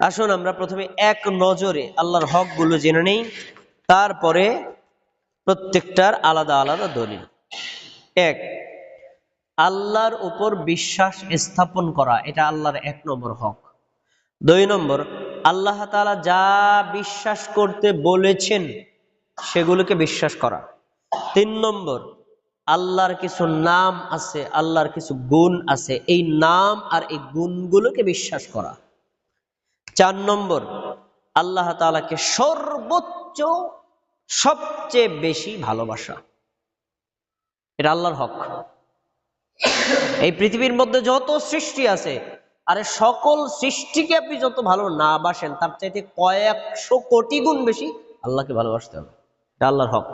আসুন আমরা প্রথমে এক নজরে আল্লাহর হকগুলো জেনে নেই, তারপরে প্রত্যেকটার আলাদা আলাদা দলিল। এক, আল্লাহর উপর বিশ্বাস স্থাপন করা, এটা আল্লাহর এক নম্বর হক। দুই নম্বর, আল্লাহ তাআলা যা বিশ্বাস করতে বলেছেন, সেগুলোকে বিশ্বাস করা। তিন নম্বর, আল্লাহর কিছু নাম আছে, আল্লাহর কিছু গুণ আছে, এই নাম আর এই গুণগুলোকে বিশ্বাস করা। চার নম্বর, আল্লাহ তাআলাকে সর্বোচ্চ, সবচেয়ে বেশি ভালোবাসা। এটা আল্লাহর হক। এই পৃথিবীর মধ্যে যত সৃষ্টি আছে, আরে সকল সৃষ্টিকে আপনি যত ভালো না বাসেন, তার চাইতে কয়েকশো কোটি গুণ বেশি আল্লাহকে ভালোবাসতে হবে। এটা আল্লাহর হক।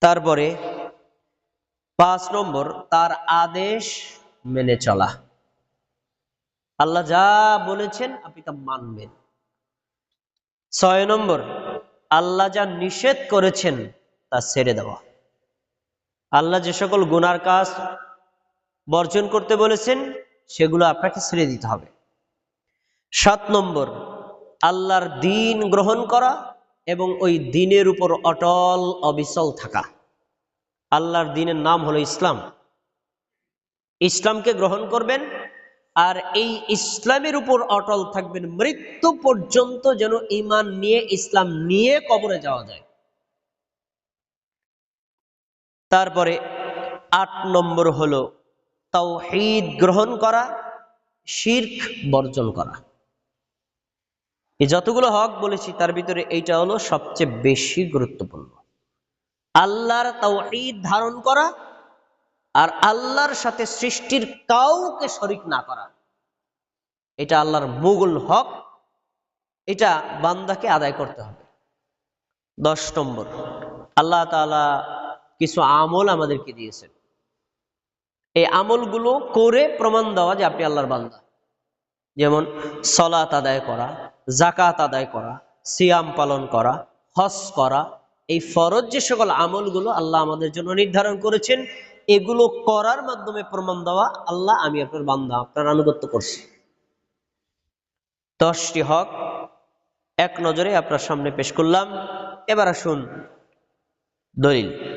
তারপরে, পাঁচ নম্বর, তার আদেশ মেনে চলা। আল্লাহ যা বলেছেন আপনি তা মানবেন। ছয় নম্বর, আল্লাহ যা নিষেধ করেছেন তা ছেড়ে দেওয়া। আল্লাহ যে সকল গুনার কাজ বর্জন করতে বলেছেন, সেগুলো আপনাকে ছেড়ে দিতে হবে। সাত নম্বর, আল্লাহর দিন গ্রহণ করা এবং ওই দিনের উপর অটল, অবিচল থাকা। আল্লাহর দিনের নাম হলো ইসলাম। ইসলামকে গ্রহণ করবেন আর এই ইসলামের উপর অটল থাকবেন, মৃত্যু পর্যন্ত যেন ইমান নিয়ে, ইসলাম নিয়ে কবরে যাওয়া যায়। তারপরে আট নম্বর হলো তাওহীদ গ্রহণ করা, শির্ক বর্জন করা। এই যতগুলো হক বলেছি, তার ভিতরে এইটা হলো সবচেয়ে বেশি গুরুত্বপূর্ণ। আল্লাহর তাওহীদ ধারণ করা আর আল্লাহর সাথে সৃষ্টির কাউকে শরিক না করা। এটা আল্লাহর মুগুল হক। এটা বান্দাকে আদায় করতে হবে। দশ নম্বর, আল্লাহ তাআলা কিছু আমল আমাদেরকে দিয়েছেন। এই আমলগুলো করে প্রমাণ দেওয়া যে আপনি আল্লাহর বান্দা। যেমন সলাত আদায় করা জাকাত আদায় করা, সিয়াম পালন করা হস করা, এই ফরজ যে সকল আমলগুলো আল্লাহ আমাদের জন্য নির্ধারণ করেছেন এগুলো করার মাধ্যমে প্রমাণ দেওয়া, আল্লাহ, আমি আপনার বান্ধব আপনার আনুগত্য করছি। দশটি হক, এক নজরে আপনার সামনে পেশ করলাম। এবার আসুন দলিল।